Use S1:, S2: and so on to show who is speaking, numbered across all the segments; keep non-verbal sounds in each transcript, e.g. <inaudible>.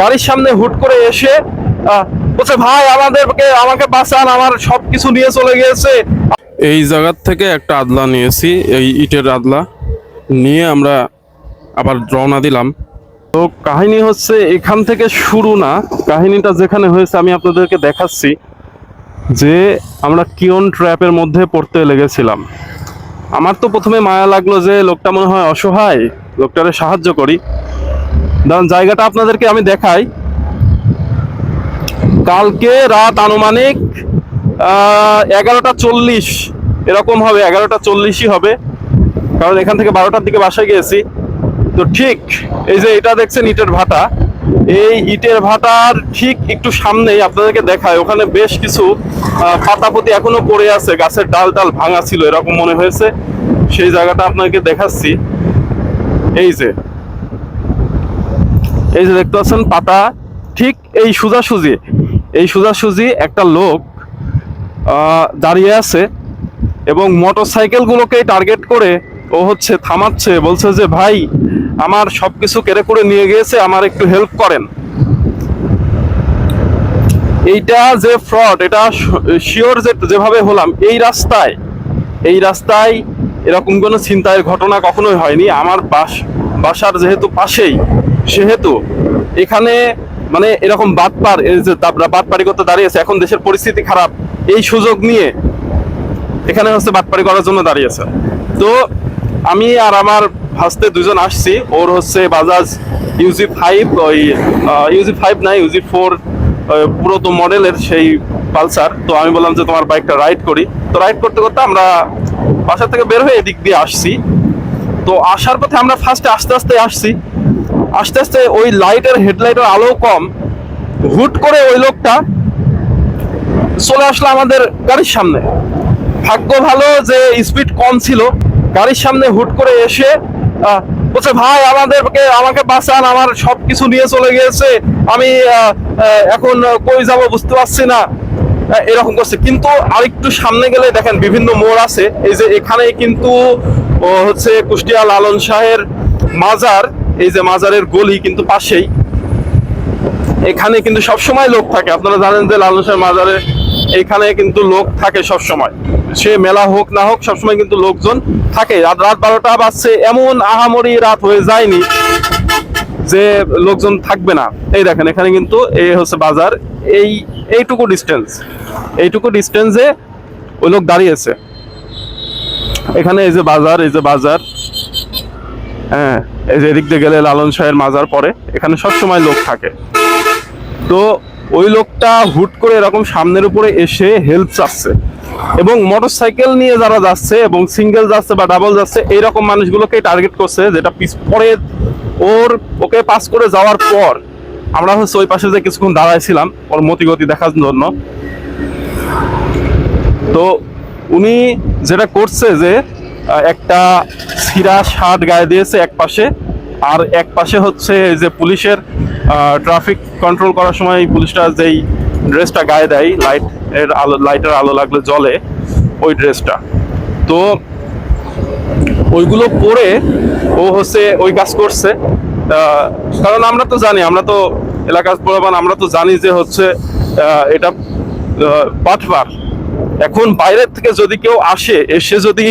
S1: গাড়ির সামনে হুট করে এসে বলছে ভাই আমাদেরকে আমাকে বাঁচান আমার সব কিছু নিয়ে চলে গিয়েছে। এই জায়গার থেকে একটা আদলা নিয়েছি এই ইটের আদলা। নিয়ে আমরা আবার রওনা দিলাম। তো কাহিনী হচ্ছে এখান থেকে শুরু না কাহিনীটা যেখানে হয়েছে আমি আপনাদেরকে দেখাচ্ছি যে আমরা কিয়ন ট্র্যাপের মধ্যে পড়তে লেগেছিলাম। আমার তো প্রথমে মায়া লাগল যে লোকটা মনে হয় অসহায় লোকটারে সাহায্য করি। দাঁড়ান, জায়গাটা আপনাদেরকে আমি দেখাই। কালকে রাত আনুমানিক এগারোটা চল্লিশ, এরকম হবে, এগারোটা চল্লিশই হবে। কারণ এখান থেকে বারোটার দিকে বাসায় গিয়েছি। তো ঠিক এই যে এটা দেখছেন ইটের ভাটা। এই ইটের ভাটার ঠিক একটু সামনেই আপনাদেরকে দেখায়। ওখানে বেশ কিছু পাতাপতি এখনও পড়ে আছে। গাছের ডাল ডাল ভাঙা ছিল, এরকম মনে হয়েছে। সেই জায়গাটা আপনাকে দেখাচ্ছি। এই যে এই যে দেখতে পাচ্ছেন পাতা, ঠিক এই সোজাসুজি এই সোজাসুজি একটা লোক দাঁড়িয়ে আছে এবং মোটর সাইকেলগুলোকে টার্গেট করে ও হচ্ছে থামাচ্ছে, বলছে যে, ভাই, আমার সব কিছু কেড়ে করে নিয়ে গিয়েছে, আমার একটু হেল্প করেন। এইটা যে ফ্রড এটা শিওর যে, যেভাবে হলাম, এই রাস্তায় এই রাস্তায় এরকম কোনো ছিনতাইয়ের ঘটনা কখনোই হয়নি। আমার বাস, বাসার যেহেতু পাশেই সেহেতু এখানে মানে এরকম তারপরে বাটপারি করতে দাঁড়িয়েছে এখন দেশের পরিস্থিতি খারাপ। এই সুযোগ নিয়ে এখানে হচ্ছে বাটপারি করার জন্য দাঁড়িয়েছে তো আমি আর আমার ভাস্তে দুজন আসছি, ওর হচ্ছে বাজাজ ইউজি ফাইভ, ওই ইউজি ফাইভ না ইউজি ফোর পুরাতন মডেলের সেই পালসার। তো আমি বললাম যে তোমার বাইকটা রাইড করি। তো রাইড করতে করতে আমরা বাসা থেকে বের হয়ে এদিক দিয়ে আসছি। তো আসার পথে আমরা ফার্স্টে আস্তে আস্তে আসছি। আস্তে আস্তে ওই লাইটের হেডলাইটের আলো কম। হুট করে ওই লোকটা চলে আসলো আমাদের গাড়ির সামনে। ভাগ্য ভালো যে স্পিড কম ছিল। গাড়ির সামনে হুট করে এসে বলছে, ভাই, আমাদেরকে, আমাকে বাঁচান, আমার সব কিছু নিয়ে চলে গিয়েছে। আমি এখন কই যাব বুঝতে পারছি না। এরকম করছে। কিন্তু আরেকটু সামনে গেলে দেখেন বিভিন্ন মোড় আছে। এই যে এখানে কিন্তু হচ্ছে কুষ্টিয়া লালন শাহের মাজার। এই যে মাজারের গলি কিন্তু পাশেই। এখানে কিন্তু সব সময় লোক থাকে। আপনারা জানেন যে লালন শাহ মাজারে এখানে কিন্তু লোক থাকে সব সময় সে মেলা হোক না হোক, সবসময় কিন্তু লোকজন থাকে। রাত রাত বারোটা বাজছে, এমন আহামরি রাত হয়ে যায়নি যে লোকজন থাকবে না। এই দেখেন, এখানে কিন্তু এই হচ্ছে বাজার। এই, এইটুকু ডিস্টেন্স এইটুকু ডিস্টেন্সে ওই লোক দাঁড়িয়েছে। এখানে এই যে বাজার, এই যে বাজার। হ্যাঁ এই যে এদিক দিয়ে গেলে লালন শাহের মাজার পরে, এখানে সবসময় লোক থাকে। তো ওই লোকটা হুট করে এরকম সামনের উপরে এসে হেল্প চাচ্ছে এবং মোটরসাইকেল নিয়ে যারা যাচ্ছে এবং সিঙ্গেল যাচ্ছে বা ডাবল যাচ্ছে, এইরকম মানুষগুলোকে টার্গেট করছে যেটা পিছ পরে ওর, ওকে পাস করে যাওয়ার পর আমরা হচ্ছে ওই পাশে যে কিছুক্ষণ দাঁড়াইছিলাম, ওর মতিগতি দেখার জন্য। তো উনি যেটা করছে যে একটা সিরা শার্ট গায়ে দিয়েছে এক পাশে। আর এক পাশে হচ্ছে এই যে পুলিশের ট্রাফিক কন্ট্রোল করার সময় পুলিশটা যেই ড্রেসটা গায়ে দেয় লাইটের আলো লাইটের আলো লাগলে জ্বলে ওই ড্রেসটা তো ওইগুলো পরে ও হচ্ছে ওই কাজ করছে। কারণ আমরা তো জানি, আমরা তো এলাকার প্রধান আমরা তো জানি যে হচ্ছে এটা বাটবার এখন বাইরের থেকে যদি কেউ আসে এসে যদি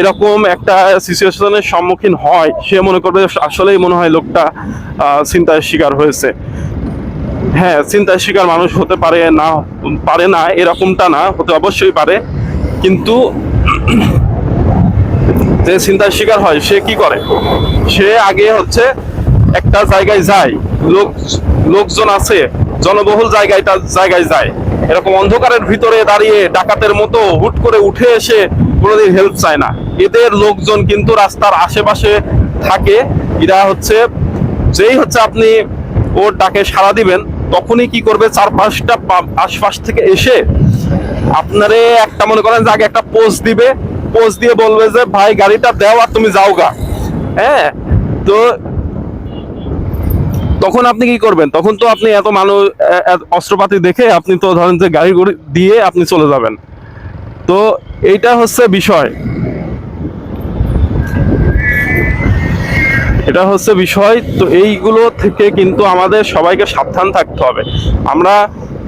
S1: এরকম একটা সিচুয়েশনের সম্মুখীন হয়, সে মনে করবে আসলেই মনে হয় লোকটা চিন্তায় শিকার হয়েছে। হ্যাঁ চিন্তায় শিকার মানুষ হতে পারে না পারে না, এরকমটা না, হতে অবশ্যই পারে। কিন্তু যে চিন্তার শিকার হয়, সে কি করে? সে আগে হচ্ছে একটা জায়গায় যায়, লোক, লোকজন আছে, জনবহুল জায়গায় জায়গায় যায়। এরকম অন্ধকারের ভিতরে দাঁড়িয়ে ডাকাতের মতো হুট করে উঠে এসে কোনোদিন হেল্প চায় না। এদের লোকজন কিন্তু রাস্তার আশেপাশে থাকে। এরা হচ্ছে, যেই হচ্ছে আপনি ওর ডাকে সাড়া দিবেন, তখনই কি করবে? চার পাঁচটা আশপাশ থেকে এসে আপনারে একটা মনে করেন যে আগে একটা পোস্ট দিবে। পোস্ট দিয়ে বলবে যে, ভাই, গাড়িটা দাও আর তুমি যাও গা হ্যাঁ? তো তখন আপনি কি করবেন? তখন তো আপনি এত মানুষ অস্ত্রপাতি দেখে আপনি তো ধরেন যে গাড়ি দিয়ে আপনি চলে যাবেন। তো এইটা হচ্ছে বিষয়। এটা হচ্ছে বিষয়। তো এইগুলো থেকে কিন্তু আমাদের সবাইকে সাবধান থাকতে হবে। আমরা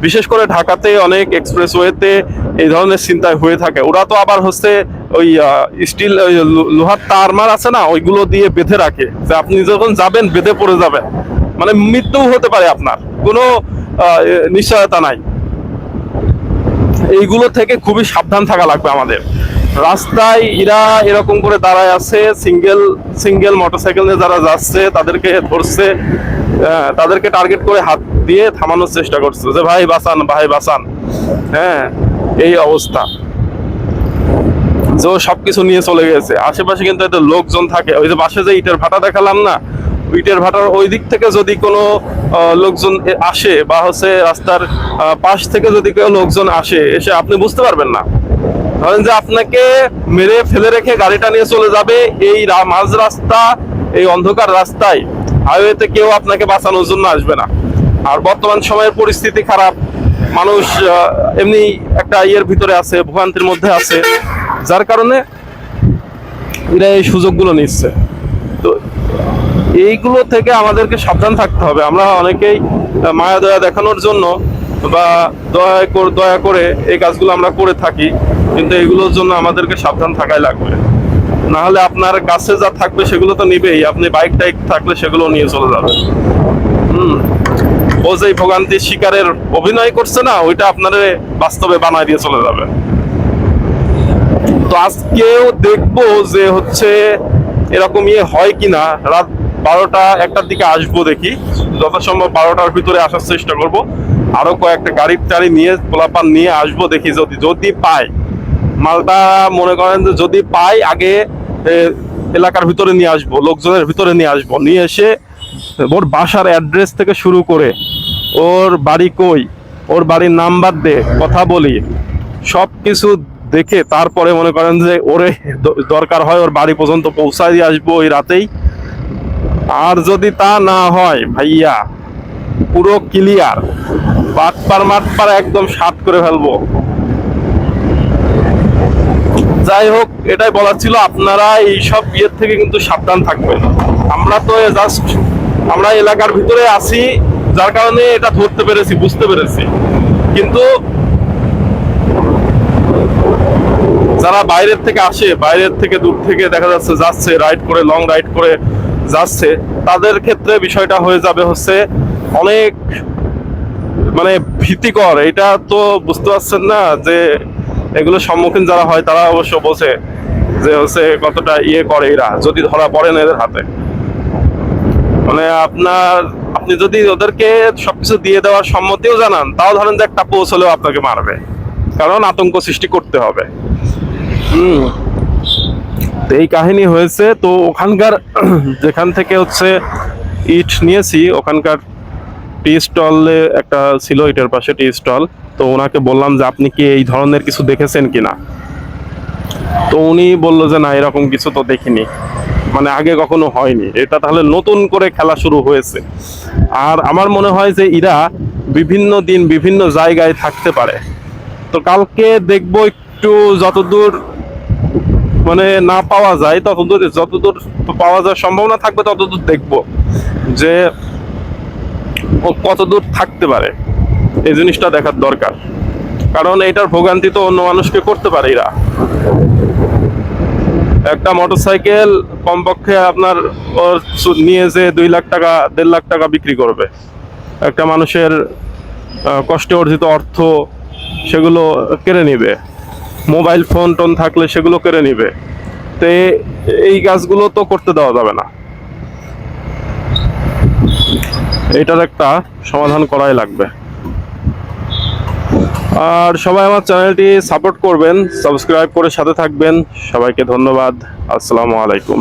S1: বিশেষ করে ঢাকাতে অনেক এক্সপ্রেসওয়েতে এই ধরনের চিন্তায় হয়ে থাকে। ওরা তো আবার হচ্ছে ওই স্টিল লোহার তারমার আছে না? ওইগুলো দিয়ে বেঁধে রাখে। যে আপনি যখন যাবেন, বেঁধে পড়ে যাবেন। মানে মৃত্যু হতে পারে আপনার। কোনো নিশ্চয়তা নাই। এইগুলো থেকে খুবই সাবধান থাকা লাগবে আমাদের। রাস্তায় এরা এরকম করে দাঁড়ায় আছে, সিঙ্গেল সিঙ্গেল মোটরসাইকেল নিয়ে যারা যাচ্ছে, তাদেরকে ধরছে তাদেরকে টার্গেট করে হাত দিয়ে থামানোর চেষ্টা করছে যে, ভাই, বাঁচান ভাই, বাঁচান। হ্যাঁ এই অবস্থা। যে সবকিছু নিয়ে চলে গেছে। আশেপাশে কিন্তু এত লোকজন থাকে। ওই যে পাশে যে ইটের ভাটা দেখালাম না ইটের ভাটার ওই দিক থেকে যদি কোনো লোকজন আসে বা হচ্ছে রাস্তার পাশ থেকে যদি কেউ লোকজন আসে, এসে আপনি বুঝতে পারবেন না। ধরেন যে আপনাকে মেরে ফেলে রেখে গাড়িটা নিয়ে চলে যাবে এই মাঝ রাস্তা, এই অন্ধকার রাস্তায়। হাইওয়েতে কেউ আপনাকে বাঁচানোর জন্য আসবে না। আর বর্তমান সময়ের পরিস্থিতি খারাপ। মানুষ এমনি একটা ইয়ের ভিতরে আছে, ভোগান্তির মধ্যে আছে। যার কারণে এরা এই সুযোগগুলো নিচ্ছে। এইগুলো থেকে আমাদেরকে সাবধান থাকতে হবে। আমরা অনেকেই মায়া দয়া দেখানোর জন্য বা দয়া কর- দয়া করে এই কাজগুলো আমরা করে থাকি, কিন্তু এগুলোর জন্য আমাদেরকে সাবধান থাকাই লাগবে। না হলে আপনার কাছে যা থাকবে সেগুলো তো নিবেই, আপনি বাইক টাইক থাকলে সেগুলো নিয়ে চলে যাবে হুম ও যে ভোগান্তির শিকারের অভিনয় করছে না, ওইটা আপনার বাস্তবে বানায় দিয়ে চলে যাবে। তো আজকেও দেখব যে হচ্ছে এরকম ইয়ে হয় কিনা, রাত বারোটা একটার দিকে আসব দেখি। যথাসম্ভব বারোটার ভিতরে আসার চেষ্টা করব। আরও কয়েকটা গাড়ির টাড়ি নিয়ে, পোলাপান নিয়ে আসব দেখি যদি যদি পাই মালটা মনে করেন যে যদি পাই, আগে এলাকার ভিতরে নিয়ে আসব, লোকজনের ভিতরে নিয়ে আসব। নিয়ে এসে ওর বাসার অ্যাড্রেস থেকে শুরু করে ওর বাড়ি কই, ওর বাড়ির নাম্বার দে, কথা বলি। সব কিছু দেখে তারপরে মনে করেন যে ওরে দরকার হয় ওর বাড়ি পর্যন্ত পৌঁছায় দিয়ে আসব ওই রাতেই। আর যদি তা না হয়, ভাইয়া, পুরো ক্লিয়ার বাটপার, মাটপার একদম সাত করে ফেলব। যাই হোক, এটাই বলার ছিল। আপনারা এইসব ইয়ের থেকে কিন্তু সাবধান থাকবেন। আমরা তো জাস্ট আমরা এলাকার ভিতরে আছি, যার কারণে এটা ধরতে পেরেছি, বুঝতে পেরেছি। কিন্তু যারা বাইরের থেকে আসে, বাইরের থেকে দূর থেকে দেখা যাচ্ছে যাচ্ছে রাইড করে লং রাইড করে যাচ্ছে, তাদের ক্ষেত্রে বিষয়টা হয়ে যাবে হচ্ছে অনেক মানে ভীতিকর। এটা তো বুঝতে পারছেন না যে এগুলো সম্মুখীন যারা হয়, তারা অবশ্য বোঝে যে হচ্ছে কতটা ইয়ে করে এরা, যদি ধরা পড়েন এদের হাতে। মানে আপনার, আপনি যদি ওদেরকে সবকিছু দিয়ে দেওয়ার সম্মতিও জানান, তাও ধরেন যে একটা পোষ হলেও আপনাকে মারবে। কারণ আতঙ্ক সৃষ্টি করতে হবে। হুম। তো এই কাহিনী হয়েছে, তো ওখানকার <clears throat> যেখান থেকে হচ্ছে ইট নিয়েছি, ওখানকার টি স্টলে একটা ছিল ইটের পাশে টি স্টল, তো ওনাকে বললাম যে, আপনি কি এই ধরনের কিছু দেখেছেন কি না তো উনি বলল যে, না, এরকম কিছু তো দেখিনি। মানে আগে কখনো হয়নি। এটা তাহলে নতুন করে খেলা শুরু হয়েছে। আর আমার মনে হয় যে এরা বিভিন্ন দিন বিভিন্ন জায়গায় থাকতে পারে। তো কালকে দেখব একটু যতদূর মানে না পাওয়া যায় ততদূর যতদূর পাওয়া যাওয়ার সম্ভাবনা থাকবে, ততদূর দেখব যে ও কতদূর থাকতে পারে। এই জিনিসটা দেখার দরকার। কারণ এটার ভোগান্তি তো অন্য মানুষকে করতে পারে এরা। একটা মোটরসাইকেল কমপক্ষে আপনার ওর নিয়ে যে দুই লাখ টাকা, দেড় লাখ টাকা বিক্রি করবে। একটা মানুষের কষ্টে অর্জিত অর্থ সেগুলো কেড়ে নিবে। মোবাইল ফোন টোন থাকলে সেগুলো কেড়ে নিবে। তো এই গাছগুলো তো করতে দেওয়া যাবে না। এটার একটা সমাধান করাই লাগবে। আর সবাই আমার চ্যানেলটি সাপোর্ট করবেন, সাবস্ক্রাইব করে সাথে থাকবেন। সবাইকে ধন্যবাদ। আসসালামু আলাইকুম।